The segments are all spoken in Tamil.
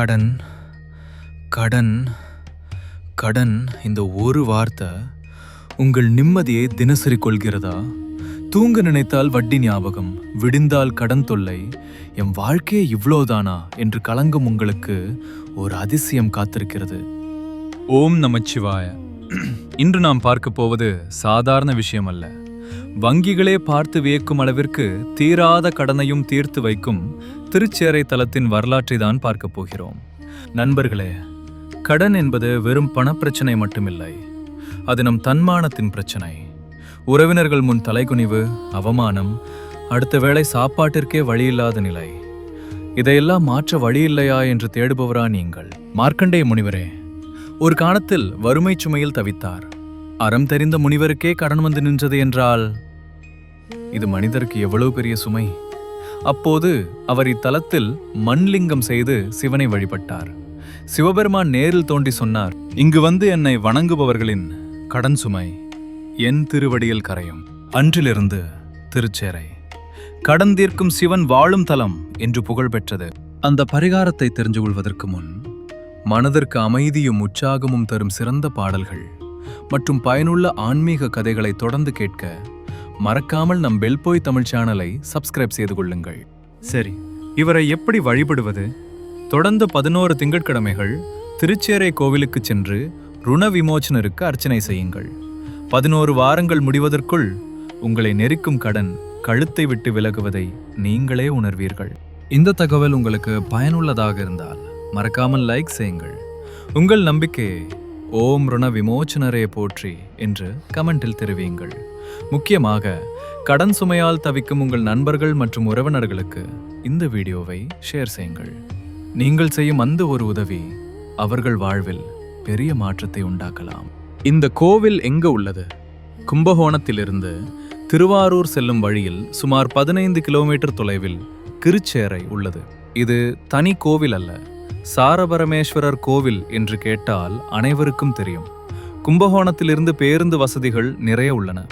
கடன் கடன் கடன். இந்த ஒரு வார்த்தை உங்கள் நிம்மதியை தினசரி கொள்கிறதா? தூங்க நினைத்தால் வட்டி ஞாபகம் விடிந்தால் கடன் தொல்லை. என் வாழ்க்கையே இவ்வளோதானா என்று கலங்கும் உங்களுக்கு ஒரு அதிசயம் காத்திருக்கிறது. ஓம் நமச்சிவாய. இன்று நாம் பார்க்க போவது சாதாரண விஷயம் அல்ல வங்கிகளே பார்த்து வியக்கும் அளவிற்கு தீராத கடனையும் தீர்த்து வைக்கும் திருச்சேரை தலத்தின் வரலாற்றை தான் பார்க்க போகிறோம். நண்பர்களே கடன் என்பது வெறும் பணப்பிரச்சனை மட்டுமில்லை அது நம் தன்மானத்தின் பிரச்சனை. உறவினர்கள் முன் தலைகுனிவு அவமானம் அடுத்த வேளை சாப்பாட்டிற்கே வழியில்லாத நிலை. இதையெல்லாம் மாற்ற வழியில்லையா என்று தேடுபவரா நீங்கள்? மார்க்கண்டே முனிவரே ஒரு காலத்தில் வறுமை சுமையில் தவித்தார். அறம் தெரிந்த முனிவருக்கே கடன் வந்து நின்றது என்றால் இது மனிதருக்கு எவ்வளவு பெரிய சுமை? அப்போது அவர் இத்தலத்தில் மண்லிங்கம் செய்து சிவனை வழிபட்டார். சிவபெருமான் நேரில் தோண்டி சொன்னார் இங்கு வந்து என்னை வணங்குபவர்களின் கடன் சுமை என் திருவடியில் கரையும். அன்றிலிருந்து திருச்சேரை. கடன் தீர்க்கும் சிவன் வாழும் தலம் என்று புகழ் பெற்றது. அந்த பரிகாரத்தை தெரிஞ்சு கொள்வதற்கு முன் மனதிற்கு அமைதியும் உற்சாகமும் தரும் சிறந்த பாடல்கள் மற்றும் பயனுள்ள ஆன்மீக கதைகளை தொடர்ந்து கேட்க மறக்காமல் நம் பெல்போய் தமிழ் சேனலை சப்ஸ்கிரைப் செய்து கொள்ளுங்கள். சரி இவரை எப்படி வழிபடுவது? தொடர்ந்து பதினோரு திங்கட்கிழமைகள் திருச்சேரை கோவிலுக்கு சென்று ருண விமோச்சனருக்கு அர்ச்சனை செய்யுங்கள். பதினோரு வாரங்கள் முடிவதற்குள் உங்களை நெருக்கும் கடன் கழுத்தை விட்டு விலகுவதை நீங்களே உணர்வீர்கள். இந்த தகவல் உங்களுக்கு பயனுள்ளதாக இருந்தால் மறக்காமல் லைக் செய்யுங்கள். உங்கள் நம்பிக்கையை ஓம் ருண விமோச்சனரே போற்றி என்று கமெண்டில் தெரிவியுங்கள். முக்கியமாக கடன் சுமையால் தவிக்கும் உங்கள் நண்பர்கள் மற்றும் உறவினர்களுக்கு இந்த வீடியோவை ஷேர் செய்யுங்கள். நீங்கள் செய்யும் அந்த ஒரு உதவி அவர்கள் வாழ்வில் பெரிய மாற்றத்தை உண்டாக்கலாம். இந்த கோவில் எங்க உள்ளது? கும்பகோணத்திலிருந்து திருவாரூர் செல்லும் வழியில் சுமார் பதினைந்து கிலோமீட்டர் தொலைவில் கிருச்சேரை உள்ளது. இது தனி கோவில் அல்ல சாரபரமேஸ்வரர் கோவில் என்று கேட்டால் அனைவருக்கும் தெரியும். கும்பகோணத்திலிருந்து பேருந்து வசதிகள் நிறைய உள்ளன.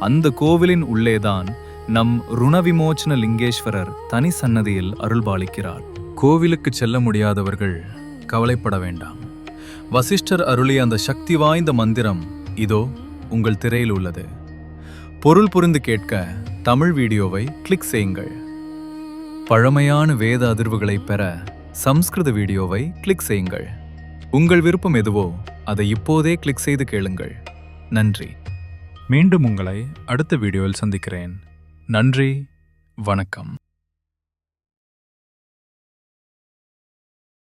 அந்த கோவிலின் உள்ளேதான் நம் ருணவிமோச்சன லிங்கேஸ்வரர் தனி சன்னதியில் அருள்பாலிக்கிறார். கோவிலுக்கு செல்ல முடியாதவர்கள் கவலைப்பட வேண்டாம். வசிஷ்டர் அருளிய அந்த சக்தி வாய்ந்த மந்திரம் இதோ உங்கள் திரையில் உள்ளது. பொருள் புரிந்து கேட்க தமிழ் வீடியோவை கிளிக் செய்யுங்கள். பழமையான வேத அதிர்வுகளை பெற சம்ஸ்கிருத வீடியோவை கிளிக் செய்யுங்கள். உங்கள் விருப்பம் எதுவோ அதை இப்போதே கிளிக் செய்து கேளுங்கள். நன்றி. மீண்டும் உங்களை அடுத்த வீடியோவில் சந்திக்கிறேன். நன்றி. வணக்கம்.